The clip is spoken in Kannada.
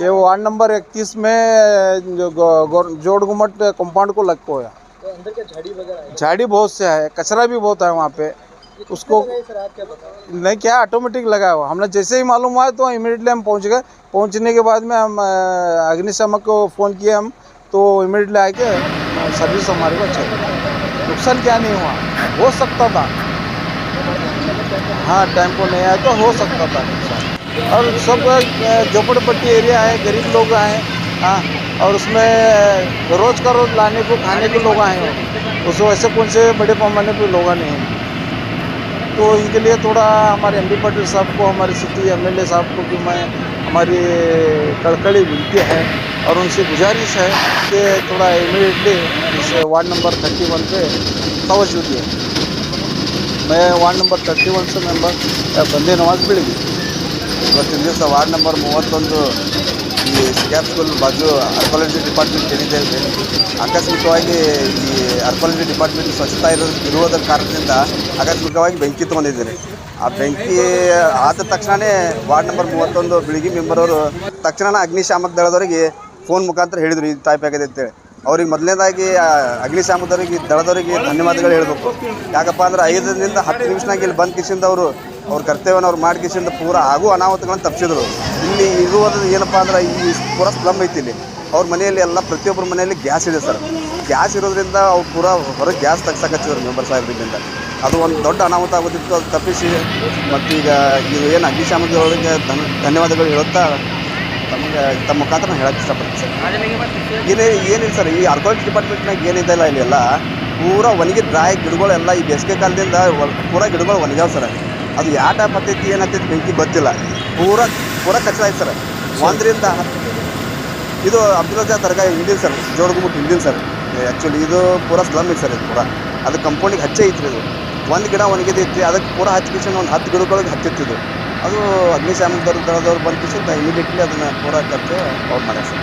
ये वार्ड नंबर 31 में जो जोड़ गुमट कंपाउंड को लग है तो अंदर क्या झाड़ी वगैरह झाड़ी बहुत से है कचरा भी बहुत है वहाँ पे। उसको नहीं क्या नहीं क्या ऑटोमेटिक लगा हुआ? हमने जैसे ही मालूम हुआ तो इमीडिएटली हम पहुँच गए। पहुँचने के बाद में हम अग्निशामक को फ़ोन किए हम तो इमीडिएटली आके सर्विस हमारे को अच्छी नुकसान क्या नहीं हुआ? हो सकता था। हाँ टाइम को नहीं आया तो हो सकता था। और सब झोपड़पट्टी एरिया है, गरीब लोग आए हाँ और उसमें रोज़ का रोज़ लाने को, खाने के लोग आए हैं। उस वैसे कौन से बड़े पैमाने पर लोग नहीं हैं। तो इनके लिए थोड़ा हमारे एम पाटिल साहब को, हमारे सिटी एम एल साहब को कि मैं, हमारी कड़कड़ी विनती है और उनसे गुजारिश है कि थोड़ा इमीडिएटली इस वार्ड नंबर थर्टी वन पे तवज्जो दिए मैं वार्ड नंबर थर्टी वन से मेंबर बंदे नवाज़ भी ಇವತ್ತಿನ ದಿವಸ ವಾರ್ಡ್ ನಂಬರ್ ಮೂವತ್ತೊಂದು ಈ ಸ್ಕ್ಯಾಪ್ ಸ್ಕೂಲ್ ಬಾಜು ಅರ್ಕಾಲಜಿ ಡಿಪಾರ್ಟ್ಮೆಂಟ್ ಏನಿದೆ ಆಕಸ್ಮಿಕವಾಗಿ ಈ ಅರ್ಕಾಲಜಿ ಡಿಪಾರ್ಟ್ಮೆಂಟ್ ಸ್ವಚ್ಛತಾ ಇರೋ ಇರುವುದರ ಕಾರಣದಿಂದ ಆಕಸ್ಮಿಕವಾಗಿ ಬೆಂಕಿ ತೊಗೊಂಡಿದ್ದೀರಿ. ಆ ಬೆಂಕಿ ಆದ ತಕ್ಷಣವೇ ವಾರ್ಡ್ ನಂಬರ್ ಮೂವತ್ತೊಂದು ಬಿಳಿಗಿ ಮೆಂಬರ್ ಅವರು ತಕ್ಷಣ ಅಗ್ನಿಶಾಮಕ ದಳದವರಿಗೆ ಫೋನ್ ಮುಖಾಂತರ ಹೇಳಿದರು ಈ ಟೈಪ್ ಆಗಿದೆ ಅಂತೇಳಿ. ಅವ್ರಿಗೆ ಮೊದಲನೇದಾಗಿ ಅಗ್ನಿಶಾಮಕದವರಿಗೆ, ದಳದವರಿಗೆ ಧನ್ಯವಾದಗಳು ಹೇಳಬೇಕು. ಯಾಕಪ್ಪ ಅಂದ್ರೆ ಐದರಿಂದ ಹತ್ತು ನಿಮಿಷನಾಗ ಇಲ್ಲಿ ಬಂದ್ ಕಿಸಿಂದ ಅವರು ಅವ್ರ ಕರ್ತವ್ಯನ ಅವ್ರು ಮಾಡಿ ಕಿಸಿಂದ ಪೂರ ಆಗು ಅನಾಹುತಗಳನ್ನು ತಪ್ಪಿಸಿದ್ರು ಇಲ್ಲಿ ಇರುವುದು ಏನಪ್ಪ ಅಂದ್ರೆ ಈ ಪೂರ ಸ್ಲಮ್ ಐತಿ ಇಲ್ಲಿ. ಅವ್ರ ಮನೆಯಲ್ಲಿ ಎಲ್ಲ ಪ್ರತಿಯೊಬ್ಬರ ಮನೆಯಲ್ಲಿ ಗ್ಯಾಸ್ ಇದೆ ಸರ್. ಗ್ಯಾಸ್ ಇರೋದ್ರಿಂದ ಅವ್ರು ಪೂರ ಹೊರಗೆ ಗ್ಯಾಸ್ ತೆಗ್ಸಕಚ್ಚಿದ್ರು ಮೆಂಬರ್ ಸಾಹೇಬ್ರಿಂದ ಅದು ಒಂದು ದೊಡ್ಡ ಅನಾಹುತ ಆಗೋದಿತ್ತು, ಅದು ತಪ್ಪಿಸಿ. ಮತ್ತೀಗ ಇದು ಏನು ಅಗ್ನಿಶಾಮಕದವರಿಗೆ ಧನ್, ಧನ್ಯವಾದಗಳು ಹೇಳುತ್ತಾ ತಮಗೆ, ತಮ್ಮ ಮುಖಾಂತರ ಹೇಳಕ್ಕೆ ಇಷ್ಟಪಡ್ತೀನಿ ಸರ್. ಏನೇ, ಏನಿಲ್ಲ ಸರ್. ಈ ಆರ್ಕೋಲಜಿ ಡಿಪಾರ್ಟ್ಮೆಂಟ್ನಾಗ ಏನಿದೆಲ್ಲ ಇಲ್ಲೆಲ್ಲ ಪೂರ ಒಣಗಿ ಡ್ರಾಯ್ ಗಿಡಗಳೆಲ್ಲ ಈ ಬೇಸಿಗೆ ಕಾಲದಿಂದ ಪೂರ ಗಿಡಗಳು ಒಣಗ್ಯಾವ ಸರ್. ಅದು ಯಾಟ ಪದ್ಧತಿ ಹತ್ತೈತಿ ಏನಾಗ್ತೈತಿ ಬೆಂಕಿ ಗೊತ್ತಿಲ್ಲ. ಪೂರ ಪೂರ ಕಚ್ಚಲ ಐತೆ ಸರ್. ಒಂದರಿಂದ ಇದು ಅಬ್ದುಲ್ ರಜಾ ದರ್ಗಾ ಹಿಂದಿನ ಸರ್ ಜೋಡ್ಗುಮುಟ್ ಹಿಂದಿನ ಸರ್ ಆ್ಯಕ್ಚುಲಿ ಇದು ಪೂರ ಸ್ಲಮ್ ಐತೆ ಸರ್ ಇದು ಪೂರ. ಅದು ಕಂಪೌಂಡಿಗೆ ಹಚ್ಚೆ ಐತ್ರಿ ಇದು. ಒಂದು ಗಿಡ ಒಣಗಿದೈತಿ ಅದಕ್ಕೆ ಪೂರ ಹಚ್ಚಿಕಿಶನ್ ಒಂದು ಹತ್ತು ಗಿಡಗಳಿಗೆ ಹಚ್ಚಿತ್ತಿದ್ದು ಅದು ಅಗ್ನಿಶಾಮಕ ದಳದವ್ರು ಬಂದ ಕಿಶನ್ ಇಮಿಡಿಯೇಟ್ಲಿ ಅದನ್ನು ಪೂರ ಕರ್ತು ಅವ್ರು ಮಾಡ್ಯಾರ ಸರ್.